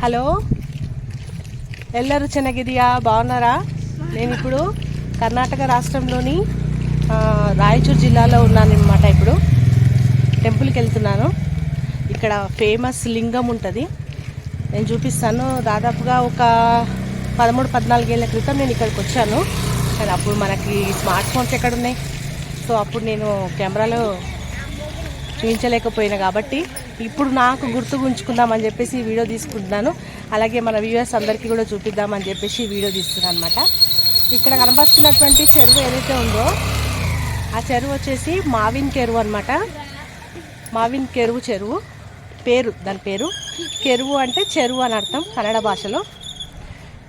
Hello? ఎల్లరు చెన్నగిరియా బాగున్నారా? నేను ఇప్పుడు కర్ణాటక రాష్ట్రంలోని రాయచూరు జిల్లాలో ఉన్నానమాట ఇప్పుడు. టెంపుల్కి వెళ్తున్నాను. ఇక్కడ ఫేమస్ లింగం ఉంటుంది. నేను చూపిస్తాను. దాదాపుగా ఒక పదమూడు పద్నాలుగేళ్ళ క్రితం నేను ఇక్కడికి వచ్చాను. కానీ అప్పుడు మనకి స్మార్ట్ ఫోన్స్ ఎక్కడ ఉన్నాయి సో అప్పుడు నేను కెమెరాలో చూపించలేకపోయినా కాబట్టి ఇప్పుడు నాకు గుర్తు ఉంచుకుందామని చెప్పేసి వీడియో తీసుకుంటున్నాను. అలాగే మన వ్యూవర్స్ అందరికీ కూడా చూపిద్దామని చెప్పేసి వీడియో తీస్తున్నాను అనమాట ఇక్కడ కనబడుతున్నటువంటి చెరువు ఏదైతే ఉందో ఆ చెరువు వచ్చేసి మావిన్ కెరువు అనమాట మావిన్ కెరువు చెరువు. పేరు దాని పేరు. కెరువు అంటే చెరువు అని అర్థం కన్నడ భాషలో.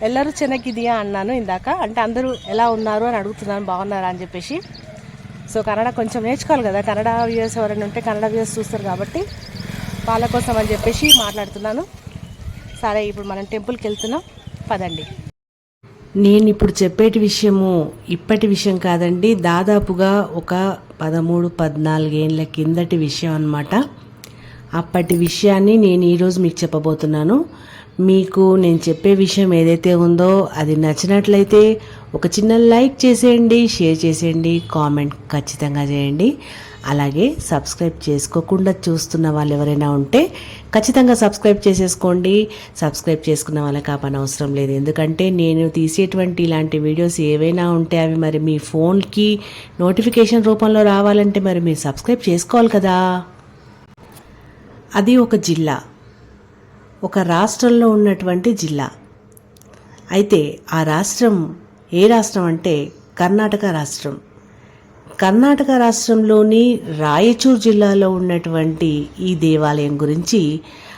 ఎల్లరూ చెనగిదియా అన్నాను ఇందాక. అంటే అందరూ ఎలా ఉన్నారు అని అడుగుతున్నాను బాగున్నారా అని చెప్పేసి. సో కన్నడ కొంచెం నేర్చుకోవాలి కదా. కన్నడ వ్యూస్ ఎవరైనా ఉంటే కన్నడ వ్యూస్ చూస్తారు కాబట్టి. వాళ్ళ కోసం అని చెప్పేసి మాట్లాడుతున్నాను. సరే ఇప్పుడు మనం టెంపుల్కి వెళ్తున్నాం. పదండి. నేను ఇప్పుడు చెప్పేటి విషయము ఇప్పటి విషయం కాదండి. దాదాపుగా ఒక పదమూడు పద్నాలుగేళ్ళ కిందటి విషయం అన్నమాట. అప్పటి విషయాన్ని నేను ఈరోజు మీకు చెప్పబోతున్నాను. మీకు నేను చెప్పే విషయం ఏదైతే ఉందో అది నచ్చినట్లయితే ఒక చిన్న లైక్ చేసేయండి షేర్ చేసేయండి కామెంట్ ఖచ్చితంగా చేయండి. అలాగే సబ్స్క్రైబ్ చేసుకోకుండా చూస్తున్న వాళ్ళు ఎవరైనా ఉంటే ఖచ్చితంగా సబ్స్క్రైబ్ చేసేసుకోండి. సబ్స్క్రైబ్ చేసుకున్న వాళ్ళకి ఆ పని అవసరం లేదు. ఎందుకంటే నేను తీసేటువంటి ఇలాంటి వీడియోస్ ఏవైనా ఉంటే అవి మరి మీ ఫోన్కి నోటిఫికేషన్ రూపంలో రావాలంటే మరి మీరు సబ్స్క్రైబ్ చేసుకోవాలి కదా. అది ఒక జిల్లా. ఒక రాష్ట్రంలో ఉన్నటువంటి జిల్లా. అయితే ఆ రాష్ట్రం ఏ రాష్ట్రం అంటే కర్ణాటక రాష్ట్రం. కర్ణాటక రాష్ట్రంలోని రాయచూర్ జిల్లాలో ఉన్నటువంటి ఈ దేవాలయం గురించి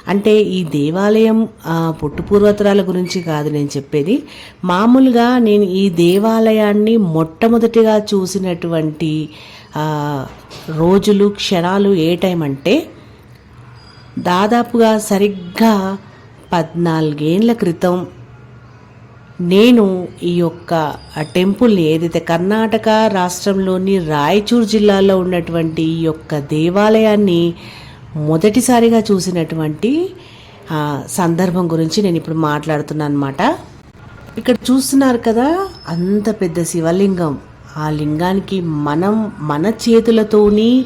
అంటే ఈ దేవాలయం పుట్టుపూర్వతరాల గురించి కాదు నేను చెప్పేది. మామూలుగా నేను ఈ దేవాలయాన్ని మొట్టమొదటిగా చూసినటువంటి రోజులు క్షణాలు ఏ టైం అంటే దాదాపుగా సరిగ్గా పద్నాలుగేండ్ల క్రితం నేను ఈ యొక్క టెంపుల్ని ఏదైతే కర్ణాటక రాష్ట్రంలోని రాయచూర్ జిల్లాలో ఉన్నటువంటి ఈ యొక్క దేవాలయాన్ని మొదటిసారిగా చూసినటువంటి సందర్భం గురించి నేను ఇప్పుడు మాట్లాడుతున్నాను అనమాట ఇక్కడ చూస్తున్నారు కదా అంత పెద్ద శివలింగం. ఆ లింగానికి మనం మన చేతులతోని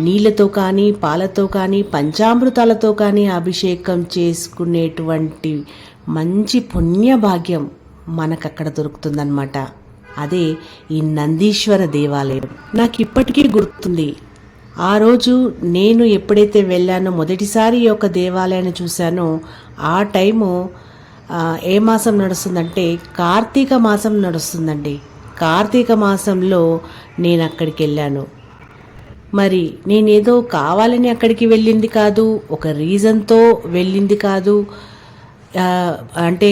నీళ్ళతో కానీ పాలతో కానీ పంచామృతాలతో కానీ అభిషేకం చేసుకునేటువంటి మంచి పుణ్య భాగ్యం దొరుకుతుందన్నమాట. అదే ఈ నందీశ్వర దేవాలయం. నాకు ఇప్పటికీ గుర్తుంది. ఆ రోజు నేను ఎప్పుడైతే వెళ్ళానో మొదటిసారి ఈ యొక్క దేవాలయాన్ని చూశానో ఆ టైము ఏ మాసం నడుస్తుందంటే కార్తీక మాసం నడుస్తుందండి. కార్తీక మాసంలో నేను అక్కడికి వెళ్ళాను. మరి నేనేదో కావాలని అక్కడికి వెళ్ళింది కాదు ఒక రీజన్తో వెళ్ళింది కాదు. అంటే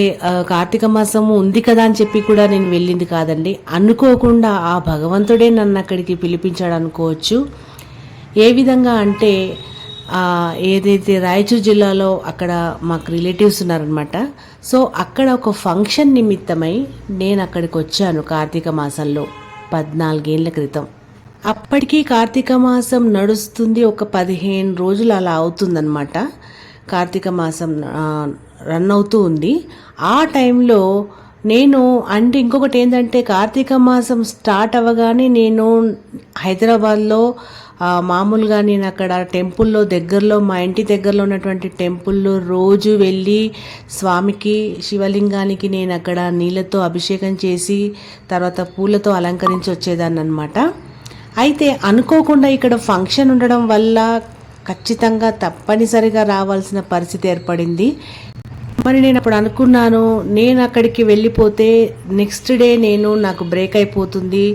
కార్తీక మాసము ఉంది కదా అని చెప్పి కూడా నేను వెళ్ళింది కాదండి. అనుకోకుండా ఆ భగవంతుడే నన్ను అక్కడికి పిలిపించాడు అనుకోవచ్చు. ఏ విధంగా అంటే ఏదైతే రాయచూర్ జిల్లాలో అక్కడ మాకు రిలేటివ్స్ ఉన్నారనమాట సో అక్కడ ఒక ఫంక్షన్ నిమిత్తమై నేను అక్కడికి వచ్చాను కార్తీక మాసంలో పద్నాలుగేళ్ళ క్రితం. అప్పటికీ కార్తీక మాసం నడుస్తుంది ఒక పదిహేను రోజులు అలా అవుతుందన్నమాట. కార్తీక మాసం రన్ అవుతూ ఉంది. ఆ టైంలో నేను అంటే ఇంకొకటి ఏంటంటే కార్తీక మాసం స్టార్ట్ అవ్వగానే నేను హైదరాబాద్లో మామూలుగా నేను అక్కడ టెంపుల్లో దగ్గరలో మా ఇంటి దగ్గరలో ఉన్నటువంటి టెంపుల్లో రోజు వెళ్ళి స్వామికి శివలింగానికి నేను అక్కడ నీళ్ళతో అభిషేకం చేసి తర్వాత పూలతో అలంకరించి వచ్చేదాన్ని అనమాట అయితే అనుకోకుండా ఇక్కడ ఫంక్షన్ ఉండడం వల్ల ఖచ్చితంగా తప్పనిసరిగా రావాల్సిన పరిస్థితి ఏర్పడింది. మరి నేను అప్పుడు అనుకున్నాను నేను అక్కడికి వెళ్ళిపోతే నెక్స్ట్ డే నేను నాకు బ్రేక్ అయిపోతుంది.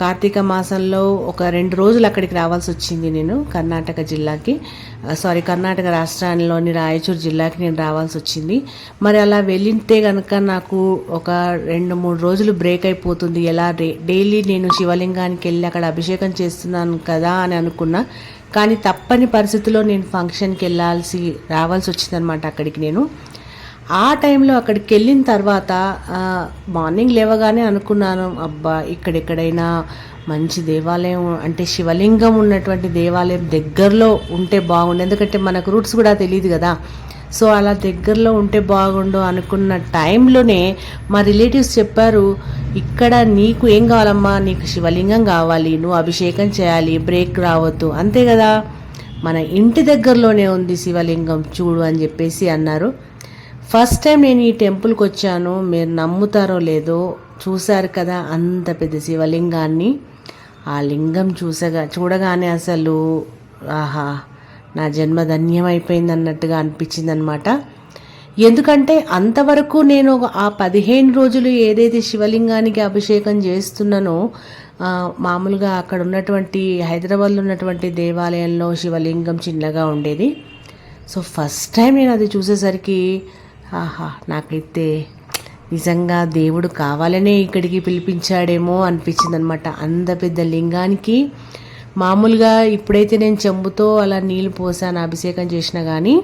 కార్తీక మాసంలో ఒక రెండు రోజులు అక్కడికి రావాల్సి వచ్చింది నేను కర్ణాటక జిల్లాకి. సారీ కర్ణాటక రాష్ట్రాల్లోని రాయచూర్ జిల్లాకి నేను రావాల్సి వచ్చింది. మరి అలా వెళ్ళితే కనుక నాకు ఒక రెండు మూడు రోజులు బ్రేక్ అయిపోతుంది. ఎలా డైలీ నేను శివలింగానికి వెళ్ళి అక్కడ అభిషేకం చేస్తున్నాను కదా అని అనుకున్నా. కానీ తప్పని పరిస్థితిలో నేను ఫంక్షన్కి వెళ్ళాల్సి రావాల్సి వచ్చిందనమాట అక్కడికి నేను. ఆ టైంలో అక్కడికి వెళ్ళిన తర్వాత మార్నింగ్ లేవగానే అనుకున్నాను అబ్బా ఇక్కడెక్కడైనా మంచి దేవాలయం అంటే శివలింగం ఉన్నటువంటి దేవాలయం దగ్గరలో ఉంటే బాగుండు. ఎందుకంటే మనకు రూట్స్ కూడా తెలియదు కదా. సో అలా దగ్గరలో ఉంటే బాగుండు అనుకున్న టైంలోనే మా రిలేటివ్స్ చెప్పారు ఇక్కడ నీకు ఏం కావాలమ్మా? నీకు శివలింగం కావాలి నువ్వు అభిషేకం చేయాలి బ్రేక్ రావద్దు. అంతే కదా. మన ఇంటి దగ్గరలోనే ఉంది శివలింగం చూడు అని చెప్పేసి అన్నారు. ఫస్ట్ టైం నేను ఈ టెంపుల్కి వచ్చాను మీరు నమ్ముతారో లేదో చూశారు కదా అంత పెద్ద శివలింగాన్ని. ఆ లింగం చూసగా చూడగానే అసలు ఆహా నా జన్మ ధన్యమైపోయింది అన్నట్టుగా అనిపించింది అనమాట ఎందుకంటే అంతవరకు నేను ఆ పదిహేను రోజులు ఏదైతే శివలింగానికి అభిషేకం చేస్తున్నానో మామూలుగా అక్కడ ఉన్నటువంటి హైదరాబాద్లో ఉన్నటువంటి దేవాలయంలో శివలింగం చిన్నగా ఉండేది. సో ఫస్ట్ టైం నేను అది చూసేసరికి ఆహా నాకైతే నిజంగా దేవుడు కావాలనే ఇక్కడికి పిలిపించాడేమో అనిపించింది అనమాట అంత పెద్ద లింగానికి మామూలుగా ఇప్పుడైతే నేను చెంబుతో అలా నీళ్ళు పోసాను అభిషేకం చేసినా కానీ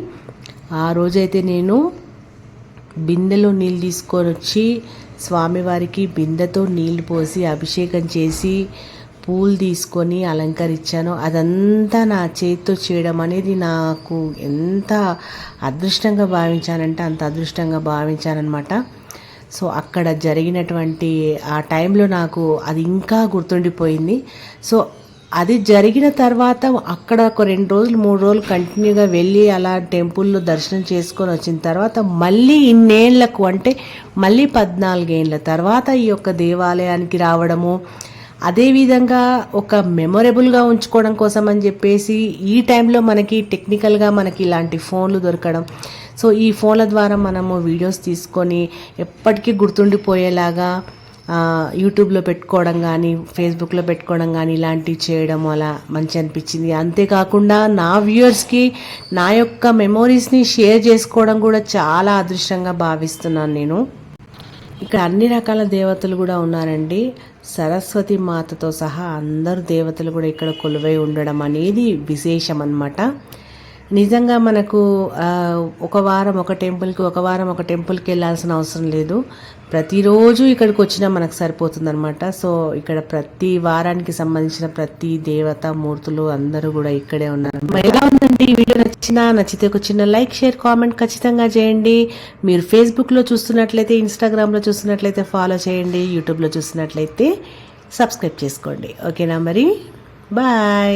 ఆ రోజైతే నేను బిందెలో నీళ్ళు తీసుకొని వచ్చి స్వామివారికి బిందెతో నీళ్ళు పోసి అభిషేకం చేసి పూలు తీసుకొని అలంకరించాను. అదంతా నా చేతితో చేయడం అనేది నాకు ఎంత అదృష్టంగా భావించానంటే అంత అదృష్టంగా భావించానమాట సో అక్కడ జరిగినటువంటి ఆ టైంలో నాకు అది ఇంకా గుర్తుండిపోయింది. సో అది జరిగిన తర్వాత అక్కడ ఒక రెండు రోజులు మూడు రోజులు కంటిన్యూగా వెళ్ళి అలా టెంపుల్లో దర్శనం చేసుకొని వచ్చిన తర్వాత మళ్ళీ ఇన్నేళ్ళకు అంటే మళ్ళీ పద్నాలుగేళ్ళ తర్వాత ఈ యొక్క దేవాలయానికి రావడము అదేవిధంగా ఒక మెమొరబుల్గా ఉంచుకోవడం కోసం అని చెప్పేసి ఈ టైంలో మనకి టెక్నికల్గా మనకి ఇలాంటి ఫోన్లు దొరకడం. సో ఈ ఫోన్ల ద్వారా మనము వీడియోస్ తీసుకొని ఎప్పటికీ గుర్తుండిపోయేలాగా యూట్యూబ్లో పెట్టుకోవడం కానీ ఫేస్బుక్లో పెట్టుకోవడం కానీ ఇలాంటివి చేయడం అలా మంచి అనిపించింది. అంతేకాకుండా నా వ్యూయర్స్కి నా యొక్క మెమోరీస్ని షేర్ చేసుకోవడం కూడా చాలా అదృష్టంగా భావిస్తున్నాను నేను. ఇక్కడ అన్ని రకాల దేవతలు కూడా ఉన్నారండి. సరస్వతి మాతతో సహా అందరు దేవతలు కూడా ఇక్కడ కొలువై ఉండడం అనేది విశేషం అన్నమాట నిజంగా మనకు ఒక వారం ఒక టెంపుల్కి ఒక వారం ఒక టెంపుల్కి వెళ్ళాల్సిన అవసరం లేదు. ప్రతిరోజు ఇక్కడికి వచ్చినా మనకు సరిపోతుంది అనమాట సో ఇక్కడ ప్రతి వారానికి సంబంధించిన ప్రతి దేవత మూర్తులు అందరూ కూడా ఇక్కడే ఉన్నారు. మరి ఎలా ఉందండి ఈ వీడియో? నచ్చినా నచ్చితే ఒక చిన్న లైక్ షేర్ కామెంట్ ఖచ్చితంగా చేయండి. మీరు ఫేస్బుక్లో చూస్తున్నట్లయితే ఇన్స్టాగ్రామ్లో చూస్తున్నట్లయితే ఫాలో చేయండి యూట్యూబ్లో చూస్తున్నట్లయితే సబ్స్క్రైబ్ చేసుకోండి. ఓకేనా మరి? బాయ్!